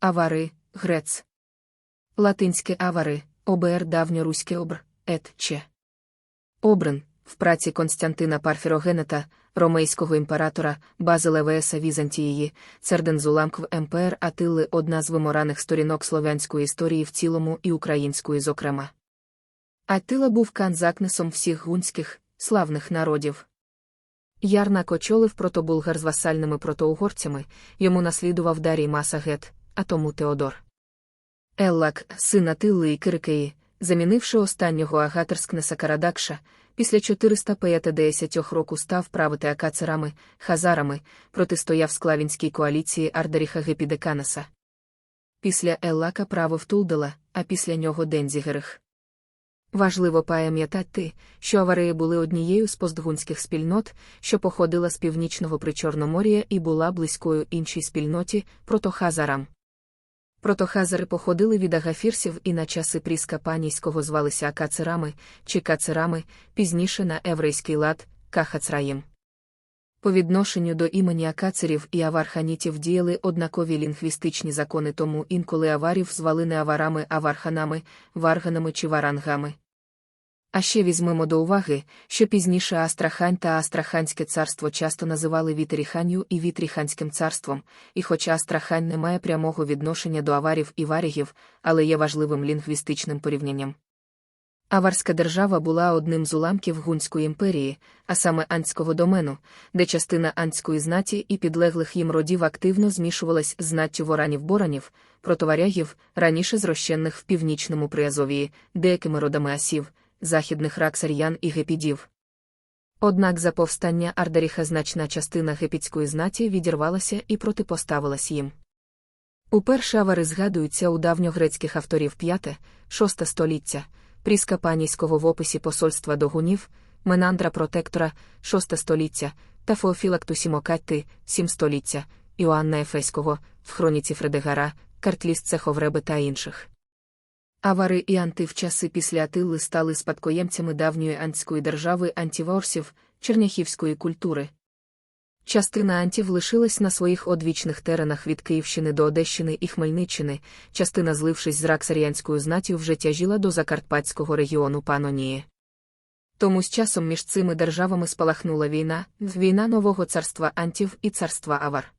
Авари, грец. Латинське авари, обр давньоруське обр, ет че. Обрен, в праці Константина Парфірогенета, ромейського імператора, Базила Веса Візантії, Цердензуламкв МПР Атили одна з вимораних сторінок слов'янської історії в цілому і української зокрема. Аттила був канзакнесом всіх гунських, славних народів. Ярнак очолив протобулгар з васальними протоугорцями, йому наслідував Дарій Масагет, а тому Теодор. Еллак, син Атилли і Кирикеї, замінивши останнього агатерскнеса Карадакша, після 450 року став правити акацерами, хазарами, протистояв склавінській коаліції Ардаріха Гепідеканаса. Після Еллака правив Тулдела, а після нього Дензігерих. Важливо пам'ятати, що аварії були однією з постгунських спільнот, що походила з північного Причорномор'я і була близькою іншій спільноті протохазарам. Протохазари походили від агафірсів і на часи пріска панійського звалися акацерами чи кацерами, пізніше на еврейський лад кахацраїм. По відношенню до імені акацерів і аварханітів діяли однакові лінгвістичні закони, тому інколи аварів звали не аварами, аварханами, варганами чи варангами. А ще візьмемо до уваги, що пізніше Астрахань та Астраханське царство часто називали Вітеріханью і Вітріханським царством, і хоча Астрахань не має прямого відношення до аварів і варігів, але є важливим лінгвістичним порівнянням. Аварська держава була одним з уламків Гунської імперії, а саме Анського домену, де частина анської знаті і підлеглих їм родів активно змішувалась з знаттю воранів-боранів, протоварягів, раніше зрощених в північному Приазовії, деякими родами асів, західних раксар'ян і гепідів. Однак за повстання Ардаріха значна частина гепідської знаті відірвалася і протипоставилась їм. Уперше авари згадуються у давньогрецьких авторів 5-6 століття. Пріска панійського в описі посольства до гунів, Менандра Протектора, 6 століття, та Феофілактусімокатти, 7 століття, Іоанна Ефеського, в хроніці Фредегара, Картліс Цеховреби та інших. Авари і анти в часи після Атилли стали спадкоємцями давньої антської держави антіворсів, черняхівської культури. Частина антів лишилась на своїх одвічних теренах від Київщини до Одещини і Хмельниччини, частина, злившись з раксаріанською знаттю, вже тяжіла до Закарпатського регіону Панонії. Тому з часом між цими державами спалахнула війна, війна нового царства антів і царства Авар.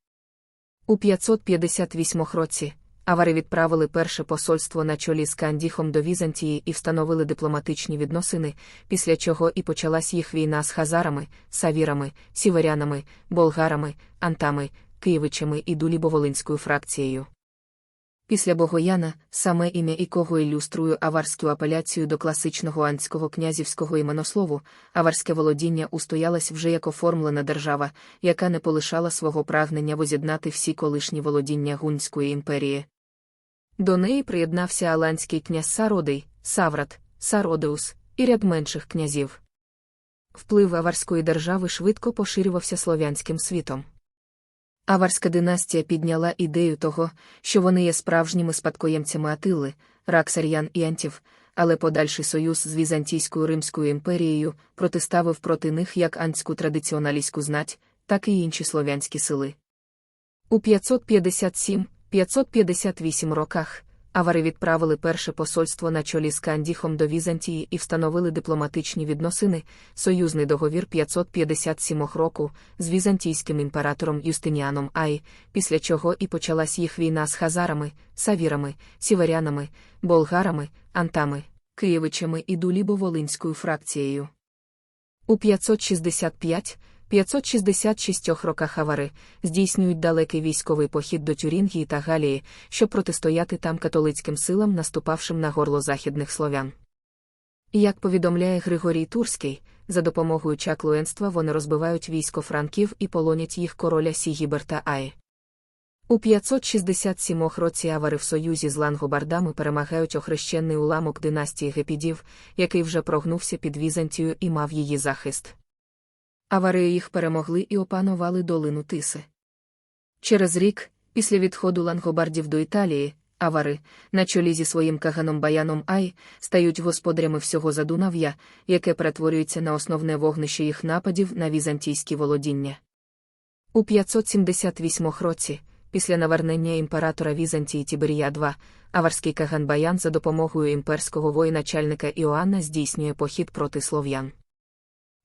У 558 році Авари відправили перше посольство на чолі з Кандіхом до Візантії і встановили дипломатичні відносини, після чого і почалась їх війна з хазарами, савірами, сіверянами, болгарами, антами, києвичами і дулібоволинською фракцією. Після Богояна, саме ім'я якого ілюструю аварську апеляцію до класичного антського князівського іменослову, аварське володіння устоялась вже як оформлена держава, яка не полишала свого прагнення воз'єднати всі колишні володіння Гунської імперії. До неї приєднався аланський князь Сародий, Саврат, Сародеус і ряд менших князів. Вплив аварської держави швидко поширювався слов'янським світом. Аварська династія підняла ідею того, що вони є справжніми спадкоємцями Атили, Раксар'ян і Антів, але подальший союз з Візантійською Римською імперією протиставив проти них як антську традиціоналістську знать, так і інші слов'янські сили. У 557 558 роках авари відправили перше посольство на чолі з Кандіхом до Візантії і встановили дипломатичні відносини, союзний договір 557 року з візантійським імператором Юстиніаном Ай, після чого і почалась їх війна з хазарами, савірами, сіверянами, болгарами, антами, києвичами і дулібо-волинською фракцією. У 565 566 роках авари здійснюють далекий військовий похід до Тюрінгії та Галії, щоб протистояти там католицьким силам, наступавшим на горло західних слов'ян. Як повідомляє Григорій Турський, за допомогою чаклуенства вони розбивають військо франків і полонять їх короля Сігіберта Аї. У 567 році авари в союзі з лангобардами перемагають охрещений уламок династії гепідів, який вже прогнувся під Візантію і мав її захист. Авари їх перемогли і опанували долину Тиси. Через рік, після відходу лангобардів до Італії, авари, на чолі зі своїм каганом Баяном Ай, стають господарями всього Задунав'я, яке перетворюється на основне вогнище їх нападів на візантійські володіння. У 578 році, після навернення імператора Візантії Тіберія II, аварський Каган Баян за допомогою імперського воєначальника Іоанна здійснює похід проти слов'ян.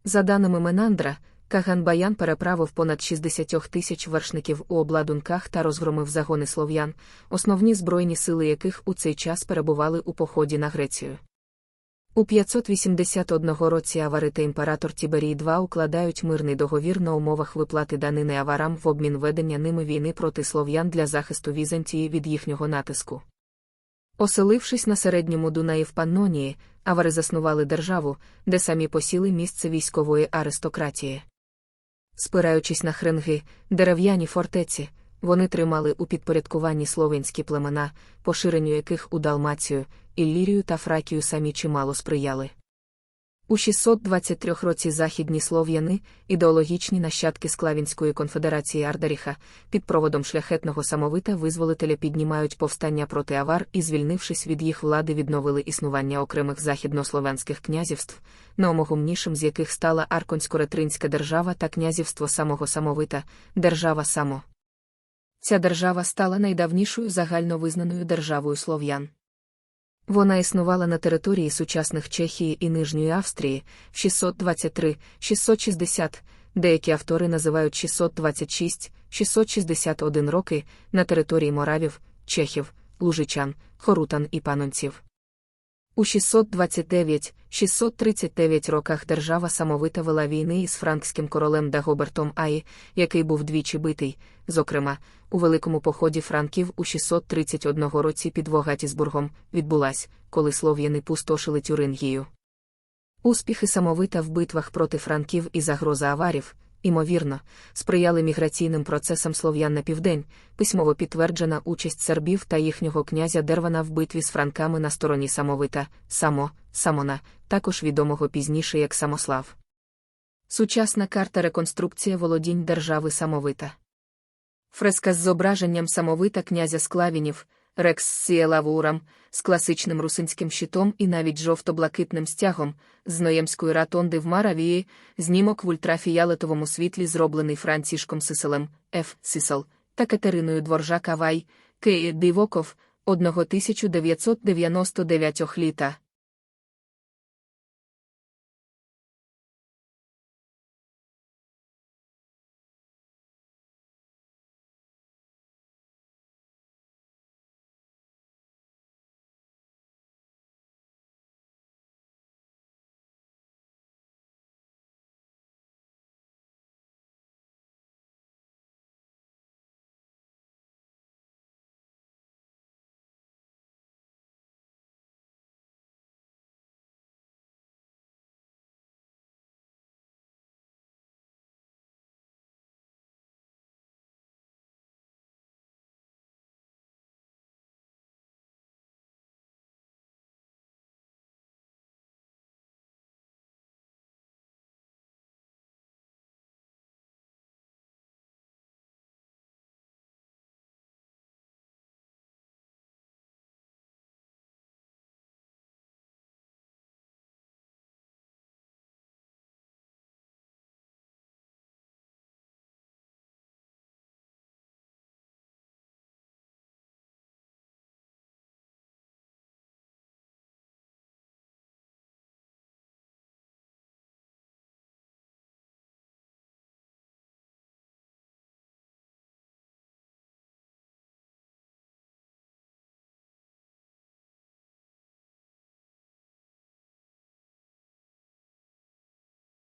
За даними Менандра, Каган Баян переправив понад 60 тисяч вершників у обладунках та розгромив загони слов'ян, основні збройні сили яких у цей час перебували у поході на Грецію. У 581 році авари та імператор Тіберій II укладають мирний договір на умовах виплати данини аварам в обмін ведення ними війни проти слов'ян для захисту Візантії від їхнього натиску. Оселившись на середньому Дунаї в Паннонії, авари заснували державу, де самі посіли місце військової аристократії. Спираючись на хренги, дерев'яні фортеці, вони тримали у підпорядкуванні словенські племена, поширенню яких у Далмацію, Іллірію та Фракію самі чимало сприяли. У 623 році західні слов'яни, ідеологічні нащадки Склавінської конфедерації Ардаріха, під проводом шляхетного самовита визволителя піднімають повстання проти авар і, звільнившись від їх влади, відновили існування окремих західнослов'янських князівств, найомогумнішим з яких стала Арконсько-Ретринська держава та князівство самого самовита, держава само. Ця держава стала найдавнішою загальновизнаною державою слов'ян. Вона існувала на території сучасних Чехії і Нижньої Австрії в 623-660, деякі автори називають 626-661 роки на території моравів, чехів, лужичан, хорутан і панонців. У 629-639 роках держава самовита вела війни із франкським королем Дагобертом Аї, який був двічі битий, зокрема, у великому поході франків у 631 році під Вогатісбургом відбулась, коли слов'яни пустошили Тюрингію. Успіхи самовита в битвах проти франків і загроза аварів, імовірно, сприяли міграційним процесам слов'ян на південь, письмово підтверджена участь сербів та їхнього князя Дервана в битві з франками на стороні самовита, само, самона, також відомого пізніше як Самослав. Сучасна карта реконструкція володінь держави самовита. Фреска з зображенням самовита князя Склавінів, Рекс Сіелавурам, з класичним русинським щитом і навіть жовто-блакитним стягом, з Ноємської ратонди в Маравії, знімок в ультрафіялетовому світлі, зроблений Францішком Сиселем, Ф. Сисел, та Катериною Дворжак Авай, К. Дивоков, 1999 літа.